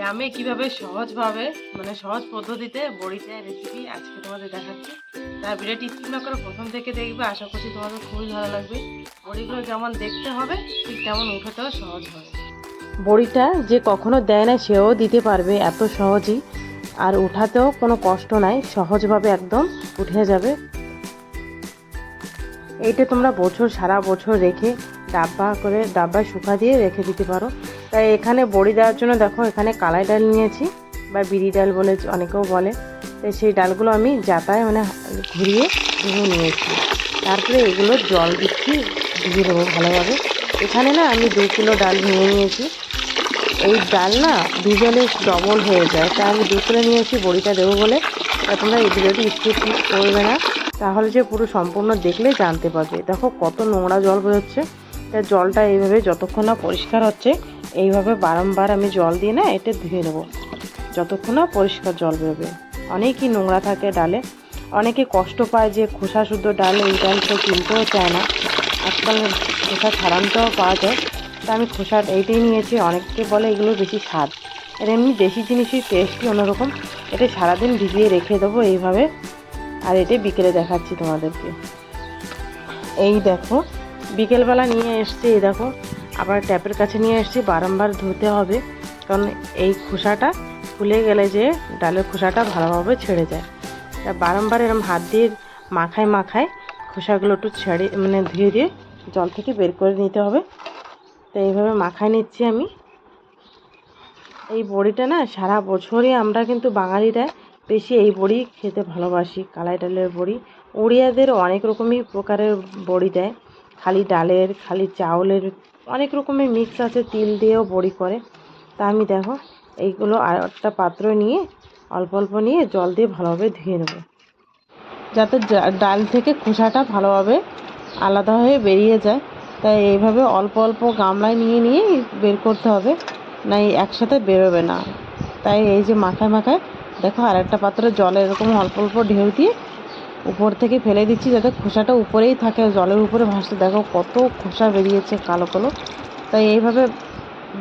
গ্রামে কীভাবে সহজভাবে মানে সহজ পদ্ধতিতে বড়িতে রেসিপি আজকে তোমাদের দেখাচ্ছি। তার ভিডিওটি স্কিপ না করে প্রথম থেকে দেখবে, আশা করছি তোমাদের খুবই ভালো লাগবে। বড়িগুলো যেমন দেখতে হবে, ঠিক তেমন উঠাতেও সহজ হবে। বড়িটা যে কখনো দেয় না, সেও দিতে পারবে এত সহজেই। আর উঠাতেও কোনো কষ্ট নাই, সহজভাবে একদম উঠে যাবে। এইটা তোমরা বছর, সারা বছর রেখে ডাব্বা করে ডাব্বায় শুকা দিয়ে রেখে দিতে পারো। তাই এখানে বড়ি দেওয়ার জন্য দেখো এখানে কালাই ডাল নিয়েছি বা বিড়ি ডাল বলে অনেকেও বলে। তাই সেই ডালগুলো আমি যাতায় মানে ঘুরিয়ে ধুয়ে নিয়েছি। তারপরে এগুলো জল দিচ্ছি ধুয়ে দেবো ভালোভাবে। এখানে না আমি দু কিলো ডাল ভেঙে নিয়েছি। এই ডাল না ভিজলে ডবল হয়ে যায়। তাই আমি দু কিলো নিয়েছি, বড়িটা দেবো বলে। তা তোমরা এই ভিডিওটি স্কিপ করবে না। তাহলে যে পুরো সম্পূর্ণ দেখলে জানতে পারবে। দেখো কত নোংরা জল বেরোচ্ছে। তা জলটা এইভাবে যতক্ষণ না পরিষ্কার হচ্ছে, এইভাবে বারংবার আমি জল দিয়ে না এটা ধুয়ে নেব। যতক্ষণ না পরিষ্কার জল বেরোবে। অনেকই নোংরা থাকে ডালে। অনেকে কষ্ট পায় যে খোসা শুদ্ধ ডাল এই ডাল তো কিনতেও চায় না। আজকাল খোসা ছাড়ানোটাও পাওয়া যায়। তা আমি খোসা এইটাই নিয়েছি, অনেকে বলে এগুলো বেশি স্বাদ। আর এমনি দেশি জিনিসের টেস্টই অন্যরকম। এটা সারাদিন ভিজিয়ে রেখে দেবো এইভাবে। আর এটা বিকেলে দেখাচ্ছি তোমাদেরকে। এই দেখো বিকেলবেলা নিয়ে এসছি, এই দেখো। আবার ট্যাপের কাছে নিয়ে এসছি, বারংবার ধুতে হবে। কারণ এই খোসাটা ফুলে গেলে যে ডালের খোসাটা ভালোভাবে ছেড়ে যায়। তা বারংবার এরম হাত দিয়ে মাখায় মাখায় খোসাগুলো একটু ছেড়ে মানে ধুয়ে দিয়ে জল থেকে বের করে নিতে হবে। তো এইভাবে মাখায় নিচ্ছি আমি। এই বড়িটা না, সারা বছরই আমরা কিন্তু বাঙালিরা বেশি এই বড়ি খেতে ভালোবাসি, কালাই ডালের বড়ি। উড়িয়াদের অনেক রকমই প্রকারের বড়ি দেয়। খালি ডালের, খালি চাউলের অনেক রকমের মিক্স আছে, তিল দিয়েও বড়ি করে। তা আমি দেখো, এইগুলো আর একটা পাত্র নিয়ে অল্প অল্প নিয়ে জল দিয়ে ভালোভাবে ধুয়ে নেব। যাতে ডাল থেকে খোসাটা ভালোভাবে আলাদা হয়ে বেরিয়ে যায়। তাই এইভাবে অল্প অল্প গামলায় নিয়ে নিয়ে বের করতে হবে না একসাথে বেরোবে না। তাই এই যে মাখায় মাখায়, দেখো আর একটা পাত্রে জল এরকম অল্প অল্প ঢেউ দিয়ে উপর থেকে ফেলে দিচ্ছি যাতে খোসাটা উপরেই থাকে জলের উপরে ভাসতে। দেখো কত খোসা বেরিয়েছে কালো কালো। তাই এইভাবে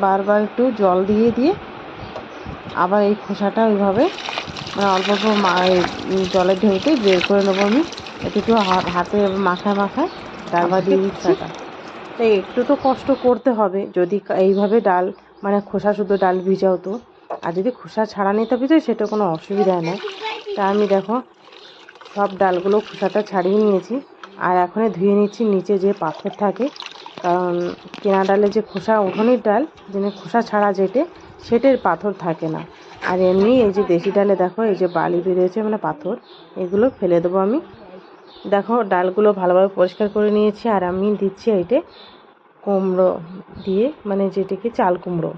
বারবার একটু জল দিয়ে দিয়ে আবার এই খোসাটা ওইভাবে মানে অল্প অল্প জলের ঢেউতে বের করে নেব আমি। একটু একটু হাতে মাখায় মাখায় ডালবা দিয়ে দিচ্ছি। তাই একটু তো কষ্ট করতে হবে। যদি এইভাবে ডাল মানে খোসা শুদ্ধ ডাল ভিজাও তো। আর যদি খোসা ছাড়া নিতে ভিজে সেটা কোনো অসুবিধা নেই তা আমি দেখো সব ডালগুলো খোসাটা ছাড়িয়ে নিয়েছি আর এখন ধুয়ে নিচ্ছি নিচে যে পাথর থাকে। কারণ কেনা ডালে যে খোসা উঠোনির ডাল, যেন খোসা ছাড়া যেটে সেটের পাথর থাকে না। আর এমনি এই যে দেশি ডালে দেখো, এই যে বালি বেরিয়েছে মানে পাথর, এগুলো ফেলে দেবো আমি। দেখো, ডালগুলো ভালোভাবে পরিষ্কার করে নিয়েছি আর আমি দিচ্ছি এইটে কুমড়ো দিয়ে মানে যেটিকে চাল কুমড়ো।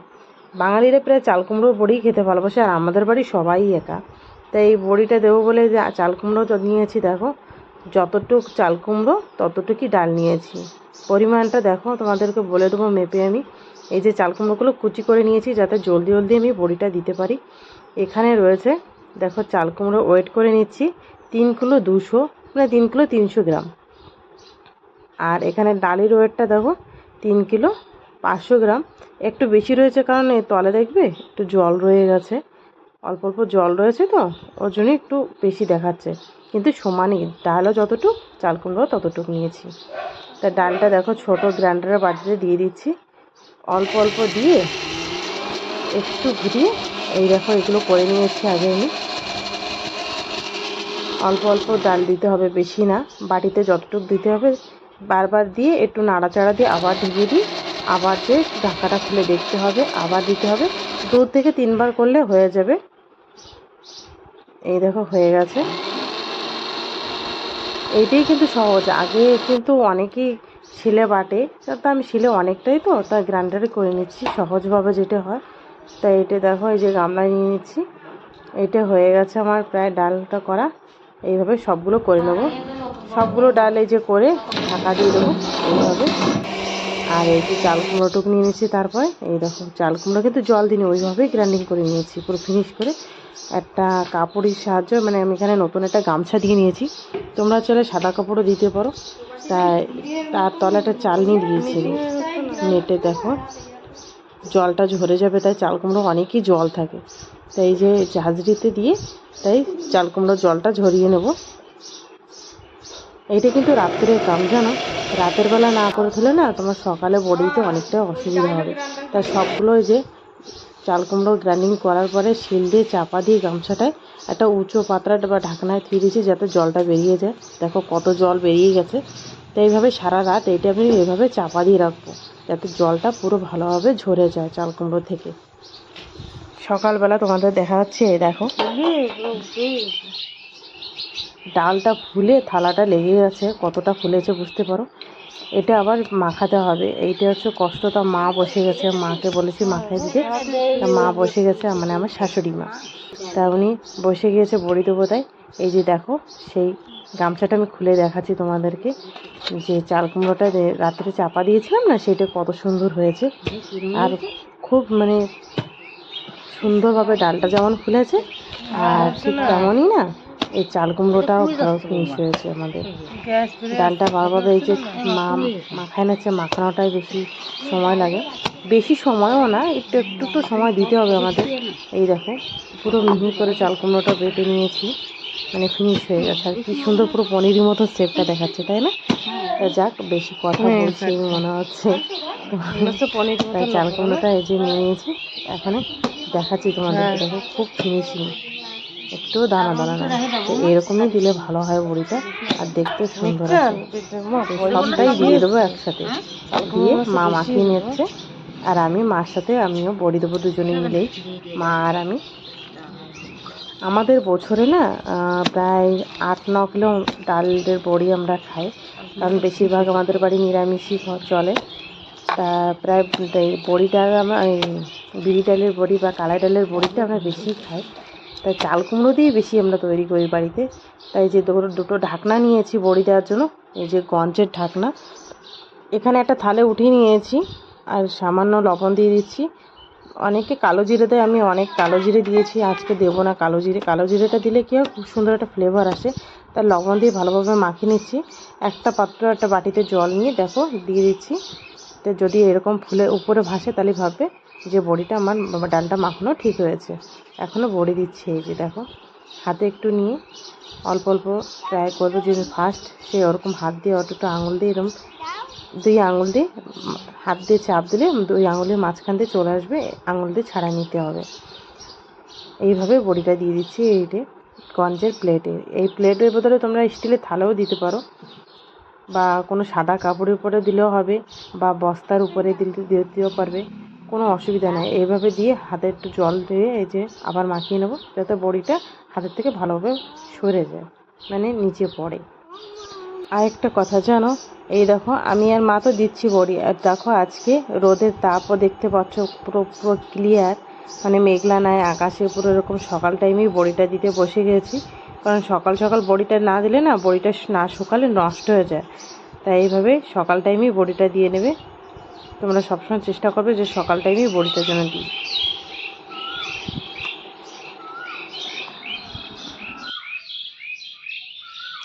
বাঙালিরা প্রায় চাল কুমড়োর বড়ি খেতে ভালোবাসে আর আমাদের বাড়ি সবাই একা। তাই এই বড়িটা দেবো বলে যে চাল কুমড়ো নিয়েছি, দেখো। যতটুক চাল কুমড়ো, ততটুকুই ডাল নিয়েছি। পরিমাণটা দেখো, তোমাদেরকে বলে দেবো মেপে আমি। এই যে চাল কুমড়োগুলো কুচি করে নিয়েছি, যাতে জলদি জলদি আমি বড়িটা দিতে পারি। এখানে রয়েছে, দেখো, চাল কুমড়ো ওয়েট করে নিচ্ছি, তিন কিলো দুশো মানে তিন কিলো তিনশো গ্রাম। আর এখানে ডালের ওয়েটটা দেখো, তিন কিলো পাঁচশো গ্রাম। একটু বেশি রয়েছে কারণ তলে দেখবে, একটু জল রয়ে গেছে। অল্প অল্প জল রয়েছে তো, ওর জন্য একটু বেশি দেখাচ্ছে। কিন্তু সমানই ডালও যতটুক চাল কুমড়ো ততটুক নিয়েছি। তা ডালটা দেখো, ছোট গ্রাইন্ডারের বাটিতে দিয়ে দিচ্ছি। অল্প অল্প দিয়ে একটু ঘুরিয়ে এই দেখো, এগুলো করে নিয়েছি আগে আমি। অল্প অল্প ডাল দিতে হবে বেশি না, বাটিতে যতটুকু দিতে হবে, বারবার দিয়ে একটু নাড়াচাড়া দিয়ে আবার ঢেকে দিই। আবার যে ঢাকাটা খুলে দেখতে হবে, আবার দিতে হবে। দু থেকে তিনবার করলে হয়ে যাবে। এই দেখো, হয়ে গেছে। এইটাই কিন্তু সহজ। আগে কিন্তু অনেকেই শিলে বাটে। তো আমি শিলে অনেকটাই তো, তাই গ্রাইন্ডারে করে নিচ্ছি, সহজভাবে যেটা হয়। তাই এটা দেখো, এই যে গামলায় নিয়ে নিচ্ছি। এটা হয়ে গেছে আমার প্রায় ডালটা করা। এইভাবে সবগুলো করে নেব। সবগুলো ডাল এই যে করে ঢাকা দিয়ে দেবো। এইভাবে। আর এই যে চাল কুমড়োটুক নিয়ে নিয়েছি তারপরে, এই দেখো চাল কুমড়ো কিন্তু জল দিনে ওইভাবেই গ্রাইন্ডিং করে নিয়েছি, পুরো ফিনিশ করে। একটা কাপড়ের সাহায্য মানে আমি এখানে নতুন একটা গামছা দিয়ে নিয়েছি। তোমরা চলে সাদা কাপড়ও দিতে পারো। তাই তার তলে একটা চাল চালনি দিয়েছি। নেটে দেখো, জলটা ঝরে যাবে, তাই চাল কুমড়ো অনেকই জল থাকে। তাই যে ঝাঁঝরিতে দিয়ে, তাই চাল কুমড়োর জলটা ঝরিয়ে নেব। এইটা কিন্তু রাত্রের কাম, জানো? রাতের বেলা না করে তুলে না তোমার সকালে বডিতে অনেকটা অসুবিধা হবে। তাই সবগুলো যে চাল কুমড়ো গ্রাইন্ডিং করার পরে শিল দিয়ে চাপা দিয়ে গামছাটায় একটা উঁচু পাত্রা বা ঢাকনায় থুয়ে দিয়েছি যাতে জলটা বেরিয়ে যায়। দেখো কত জল বেরিয়ে গেছে। তো এইভাবে সারা রাত এইটা আমি এইভাবে চাপা দিয়ে রাখব যাতে জলটা পুরো ভালোভাবে ঝরে যায় চাল কুমড়ো থেকে। সকালবেলা তোমাদের দেখা যাচ্ছে দেখো। ডালটা ফুলে থালাটা লেগে গেছে। কতটা ফুলেছে বুঝতে পারো? এটা আবার মাখাতে হবে। এইটা হচ্ছে কষ্ট, তা মা বসে গেছে। মাকে বলেছি মাখাই দিতে। তা মা বসে গেছে মানে আমার শাশুড়ি মা। তা উনি বসে গিয়েছে বড়ি দেবো তাই। এই যে দেখো, সেই গামছাটা আমি খুলে দেখাচ্ছি তোমাদেরকে। যে চাল কুমড়োটা রাত্রে চাপা দিয়েছিলাম না সেটা কত সুন্দর হয়েছে। আর খুব মানে সুন্দরভাবে ডালটা যেমন ফুলেছে, আর ঠিক তেমনই না এই চাল কুমড়োটাও ভালো ফিনিশ হয়েছে আমাদের। ডালটা ভালোভাবে এই যে মা মাখায় নিচ্ছে মাখানোটাই বেশি সময় লাগে। বেশি সময়ও না একটু একটু তো সময় দিতে হবে আমাদের। এই দেখো পুরো মিহি করে চাল কুমড়োটা বেটে নিয়েছি। মানে ফিনিশ হয়ে গেছে আর কি সুন্দর পুরো পনিরের মতো সেপটা দেখাচ্ছে তাই না? যাক বেশি কথা বলছি মনে হচ্ছে। চাল কুমড়োটা এই যে নিয়ে নিয়েছি এখানে দেখাচ্ছি তোমাদের দেখো খুব ফিনিশিং একটু দানা দানা না তো এরকমই দিলে ভালো হয় বড়িটা আর দেখতে সুন্দর সবটাই দিয়ে দেবো একসাথে। দিয়ে মা মাখিয়ে নিচ্ছে আর আমি মার সাথে আমিও বড়ি দেবো দুজনে মিলেই। মা আর আমি। আমাদের বছরে না প্রায় আট ন কিলো ডালের বড়ি আমরা খাই। কারণ বেশিরভাগ আমাদের বাড়ি নিরামিষই চলে। তা প্রায় এই বড়িটা আমরা বিড়ি ডালের বড়ি বা কালাই ডালের বড়িটা আমরা বেশি খাই। তাই চাল কুমড়ো দিয়ে বেশি আমরা তৈরি করি বাড়িতে। তাই যে দুটো দুটো ঢাকনা নিয়েছি বড়ি দেওয়ার জন্য, এই যে গঞ্জের ঢাকনা। এখানে একটা থালে উঠিয়ে নিয়েছি আর সামান্য লবণ দিয়ে দিচ্ছি। অনেকে কালো জিরে দেয়, আমি অনেক কালো জিরে দিয়েছি, আজকে দেবো না কালো জিরে। কালো জিরেটা দিলে কী হয়, খুব সুন্দর একটা ফ্লেভার আসে। তার লবণ দিয়ে ভালোভাবে মাখিয়ে নিচ্ছি। একটা পাত্র, একটা বাটিতে জল নিয়ে, দেখো, দিয়ে দিচ্ছি। তো যদি এরকম ফুলে উপরে ভাসে, তাহলে ভাববে যে বড়িটা আমার ডালটা মাখানো ঠিক হয়েছে। এখনও বড়ি দিচ্ছি এই যে দেখো। হাতে একটু নিয়ে অল্প অল্প ট্রাই করব। যে ফার্স্ট সে ওরকম হাত দিয়ে অত একটু আঙুল দিয়ে এরকম দুই আঙুল দিয়ে হাত দিয়ে চাপ দিলে দুই আঙুলের মাঝখান দিয়ে চলে আসবে। আঙুল দিয়ে ছাড়া নিতে হবে। এইভাবে বড়িটা দিয়ে দিচ্ছি এইটে গঞ্জের প্লেটে এই প্লেটের বদলে তোমরা স্টিলের থালাও দিতে পারো। বা কোনো সাদা কাপড়ের উপরে দিলেও হবে বা বস্তার উপরে দিলে দিতেও পারবে। কোনো অসুবিধা নেই। এইভাবে দিয়ে হাতে একটু জল দিয়ে এই যে আবার মাখিয়ে নেব, যাতে বড়িটা হাতের থেকে ভালোভাবে সরে যায় মানে নিচে পড়ে। আর একটা কথা জানো, এই দেখো আমি আর মা তো দিচ্ছি বড়ি। আর দেখো আজকে রোদের তাপও দেখতে পাচ্ছ পুরো পুরো ক্লিয়ার মানে মেঘলা নাই, আকাশে পুরো এরকম সকাল টাইমেই বড়িটা দিতে বসে গেছি। কারণ সকাল সকাল বড়িটা না দিলে না বড়িটা না শুকালে নষ্ট হয়ে যায়। তাই এইভাবে সকাল টাইমেই বড়িটা দিয়ে নেবে। তোমরা সবসময় চেষ্টা করবে যে সকাল টাইমেই বড়িটা যেন দিই।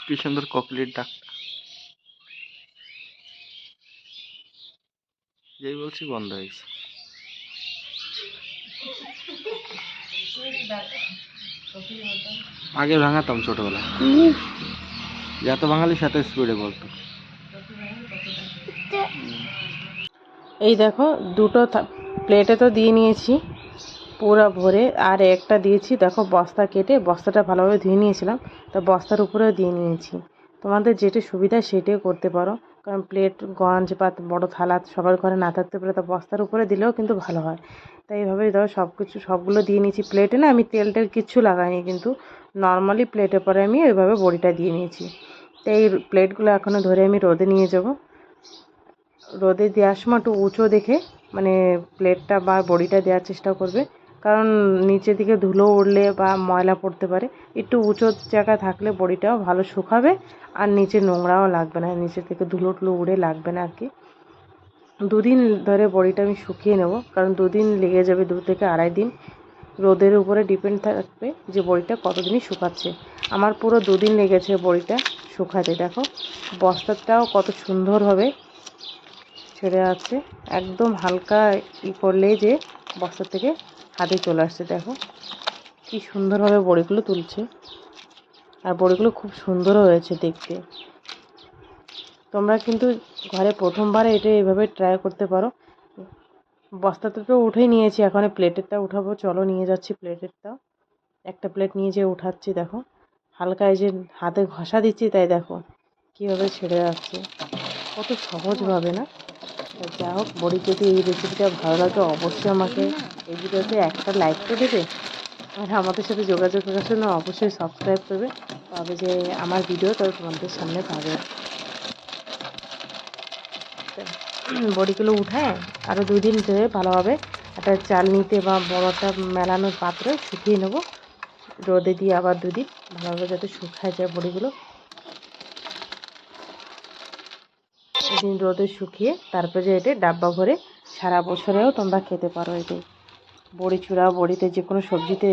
কি সুন্দর ককলির ডাক। যেই বলছি বন্ধ হয়েছে আগে ভাঙাতাম ছোটবেলা যত বাঙালি সাথে স্পিডে বলতো। এই দেখো, দুটো প্লেটে তো দিয়ে নিয়েছি, পুরো ভরে, আর একটা দিয়েছি, দেখো, বস্তা কেটে, বস্তাটা ভালোভাবে ধুয়ে নিয়েছিলাম, তো বস্তার উপরেও দিয়ে নিয়েছি। তোমাদের যেটা সুবিধা সেটাই করতে পারো, কারণ প্লেট গঞ্জ বা বড় থালা, সবার ঘরে না থাকতে পারে, তো বস্তার উপরে দিলেও কিন্তু ভালো হয়। তাই এইভাবে ধরো সব কিছু সবগুলো দিয়ে নিয়েছি প্লেটে না, আমি তেল টেল কিচ্ছু লাগাইনি, কিন্তু নর্মালি প্লেটে পরে আমি ওইভাবে বড়িটা দিয়ে নিয়েছি। তো এই প্লেটগুলো এখনও ধরে আমি রোদে নিয়ে যাব। রোদে দেওয়ার সময় একটু উঁচু দেখে মানে প্লেটটা বা বড়িটা দেওয়ার চেষ্টা করবে। কারণ নিচের দিকে ধুলো উড়লে বা ময়লা পড়তে পারে, একটু উঁচু জায়গায় থাকলে বড়িটাও ভালো শুকাবে আর নিচে নোংরাও লাগবে না নিচে থেকে ধুলো টুলো উড়ে লাগবে না আর কি। দুদিন ধরে বড়িটা আমি শুকিয়ে নেব, কারণ দুদিন লেগে যাবে, দু থেকে আড়াই দিন। রোদের উপরে ডিপেন্ড থাকবে যে বড়িটা কতদিনই শুকাচ্ছে। আমার পুরো দুদিন লেগেছে বড়িটা শুকাতে, দেখো। বস্তাটাও কত সুন্দরভাবে ছেড়ে আছে। একদম হালকা ই করলেই যে বস্তা থেকে হাতে চলে আসছে, দেখো। কি সুন্দরভাবে বড়িগুলো তুলছে। আর বড়িগুলো খুব সুন্দরও হয়েছে দেখতে। তোমরা কিন্তু ঘরে প্রথমবার এটা এভাবে ট্রাই করতে পারো। বস্তাতে তো উঠেই নিয়েছি, এখন প্লেটেরটা উঠাবো। চলো নিয়ে যাচ্ছি প্লেটেরটাও একটা প্লেট নিয়ে যেয়ে উঠাচ্ছি, দেখো। হালকা এই যে হাতে ঘষা দিচ্ছি, তাই দেখো। কীভাবে ছেড়ে যাচ্ছে। কত সহজভাবে, না? যা হোক, বড়ি যদি এই রেসিপিটা ভালো লাগে, অবশ্যই আমাকে এই ভিডিওতে একটা লাইক করে দেবে। আর আমাদের সাথে যোগাযোগ করার জন্য অবশ্যই সাবস্ক্রাইব করবে। তবে যে আমার ভিডিও তবে তোমাদের সামনে পাবে। বড়িগুলো উঠায় আরও দুই দিন ধরে ভালোভাবে একটা চালনিতে বা বড় একটা মেলানোর পাত্রে শুকিয়ে নেব। রোদে দিয়ে আবার দুদিন ভালোভাবে যাতে শুকায় যায় বড়িগুলো। এদিন রোদে শুকিয়ে তারপরে যে এটা ডাব্বা ভরে সারা বছরেও তোমরা খেতে পারো এটি। বড়ি চূড়া, বড়িতে যে কোনো সবজিতে